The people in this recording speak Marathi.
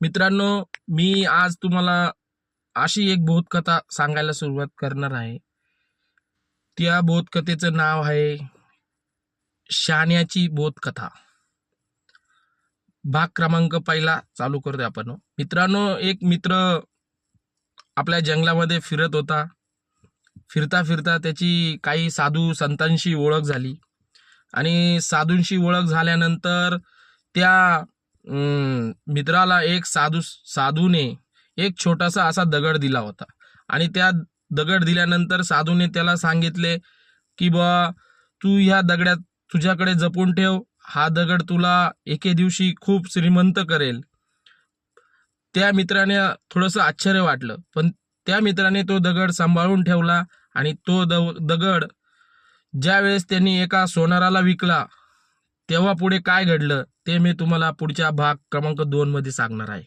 मित्रांनो मी आज तुम्हाला अशी एक बोधकथा सांगायला सुरुवात करणार आहे. त्या बोधकथेचं नाव आहे शाण्याची बोधकथा. भाग क्रमांक पहिला चालू करतो आपण. मित्रांनो एक मित्र आपल्या जंगलामध्ये फिरत होता. फिरता फिरता त्याची काही साधू संतांशी ओळख झाली. आणि साधूंशी ओळख झाल्यानंतर त्या मित्राला एक साधू साधूने एक छोटासा असा दगड दिला होता. आणि त्या दगड दिल्यानंतर साधूने त्याला सांगितले की बा तू ह्या दगड्यात तुझ्याकडे जपून ठेव. हा दगड तुला एके दिवशी खूप श्रीमंत करेल. त्या मित्राने थोडंसं आश्चर्य वाटलं पण त्या मित्राने तो दगड सांभाळून ठेवला आणि तो द- दगड ज्यावेळेस त्यांनी एका सोनाराला विकला तेव्हा पुढे काय घडलं ते मी तुम्हाला पुढच्या भाग क्रमांक दोन मध्ये सांगणार आहे.